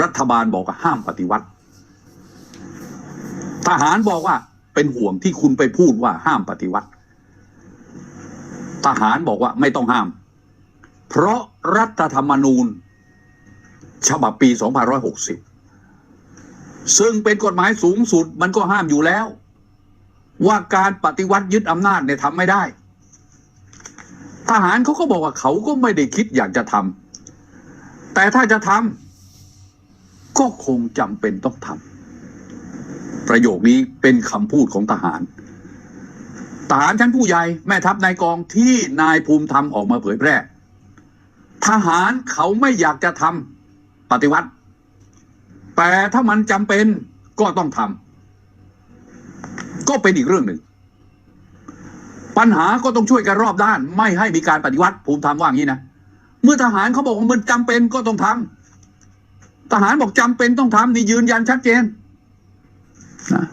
รัฐบาลบอกว่าห้ามปฏิวัติ ทหารบอกว่าเป็นห่วงที่คุณไปพูดว่าห้ามปฏิวัติ ทหารบอกว่าไม่ต้องห้าม เพราะรัฐธรรมนูญ ฉบับปี 2560 ซึ่งเป็นกฎหมายสูงสุดมันก็ห้ามอยู่แล้ว ว่าการปฏิวัติยึดอำนาจเนี่ยทำไม่ได้ ทหารเขาก็บอกว่าเขาก็ไม่ได้คิดอยากจะทำแต่ถ้าจะทำ ก็คงจำเป็นต้องทำประโยคนี้เป็นคำพูดของทหารทหารชั้นผู้ใหญ่แม่ทัพนายกองที่นายภูมิธรรมออกมาเผยแพร่ ทหารเขาไม่อยากจะทำปฏิวัติ แต่ถ้ามันจำเป็นก็ต้องทำก็เป็นอีกเรื่องหนึ่ง ปัญหาก็ต้องช่วยกันรอบด้าน ไม่ให้มีการปฏิวัติภูมิธรรมว่าอย่างนี้นะ เมื่อทหารเขาบอกว่ามันจำเป็นก็ต้องทำ ทหารบอกจำเป็นต้องทำนี่ยืนยันชัดเจนนะ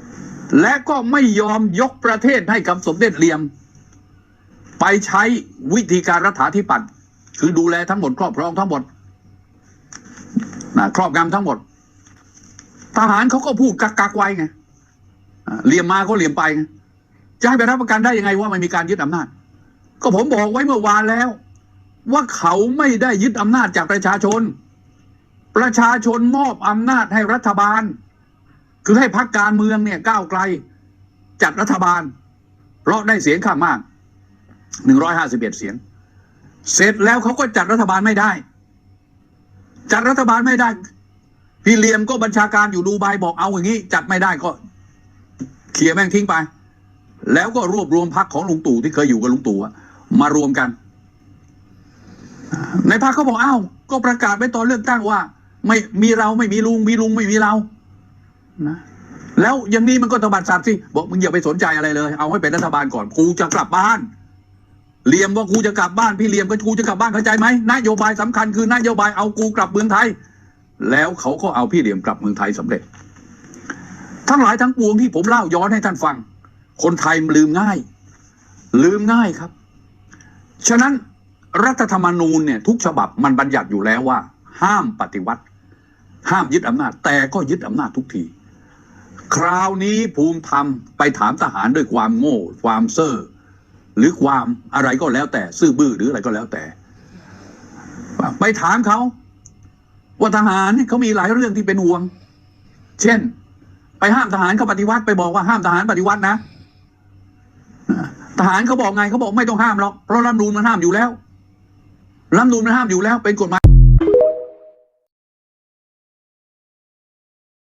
และก็ไม่ยอมยกประเทศให้กับสมเด็จเหลี่ยม ไปใช้วิธีการรัฐาธิปัตย์คือดูแลทั้งหมดครอบครองทั้งหมดนะครอบงำทั้งหมด ทหารเขาก็พูดกักกักไว้ไงเหลี่ยมมาก็เหลี่ยมไปไงจะให้ไปรับประกันได้ยังไงว่าไม่มีการยึดอำนาจ ก็ผมบอกไว้เมื่อวานแล้ว ว่าเขาไม่ได้ยึดอำนาจจากประชาชน ประชาชนมอบอำนาจให้รัฐบาล คือให้พรรคการเมืองเนี่ยก้าวไกล จัดรัฐบาล เพราะได้เสียงข้างมากหนึ่งร้อยห้าสิบเอ็ดเสียง เสร็จแล้วเขาก็จัดรัฐบาลไม่ได้ จัดรัฐบาลไม่ได้ พี่เลียมก็บัญชาการอยู่ดูไบบอกเอาอย่างนี้ จัดไม่ได้ก็เคลียร์แม่งทิ้งไป แล้วก็รวบรวมพรรคของลุงตู่ที่เคยอยู่กับลุงตู่อะมารวมกัน ในพรรคเขาบอกอ้าวก็ประกาศไว้ตอนเลือกตั้งว่า ไม่มีเราไม่มีลุงมีลุงไม่มีเรานะแล้วอย่างนี้มันก็ตบัดสัตว์สิบอกมึงอย่าไปสนใจอะไรเลย เอาให้เป็นรัฐบาลก่อนกูจะกลับบ้านเหลี่ยมว่ากูจะกลับบ้านพี่เหลี่ยมก็กูจะกลับบ้านเข้าใจไหมนโยบายสำคัญคือนโยบายเอากูกลับเมืองไทย แล้วเขาก็เอาพี่เหลี่ยมกลับเมืองไทยสำเร็จ ทั้งหลายทั้งปวงที่ผมเล่าย้อนให้ท่านฟัง คนไทยลืมง่าย ลืมง่ายครับ ฉะนั้นรัฐธรรมนูญเนี่ยทุกฉบับมันบัญญัติอยู่แล้วว่า ห้ามปฏิวัติ ห้ามยึดอำนาจ แต่ก็ยึดอำนาจทุกที คราวนี้ภูมิธรรมไปถามทหารด้วยความโง่ ความเซ่อหรือความอะไรก็แล้วแต่ ซื่อบื้อหรืออะไรก็แล้วแต่ ไปถามเขา ว่าทหารเนี่เขามีหลายเรื่องที่เป็นห่วง เช่น ไปห้ามทหารเขาปฏิวัติไปบอกว่าห้ามทหารปฏิวัตินะทหารเขาบอกไงเขาบอกไม่ต้องห้ามหรอกเพราะรัฐธรรมนูญมันห้ามอยู่แล้วรัฐธรรมนูญมันห้ามอยู่แล้วเป็นกฎหมาย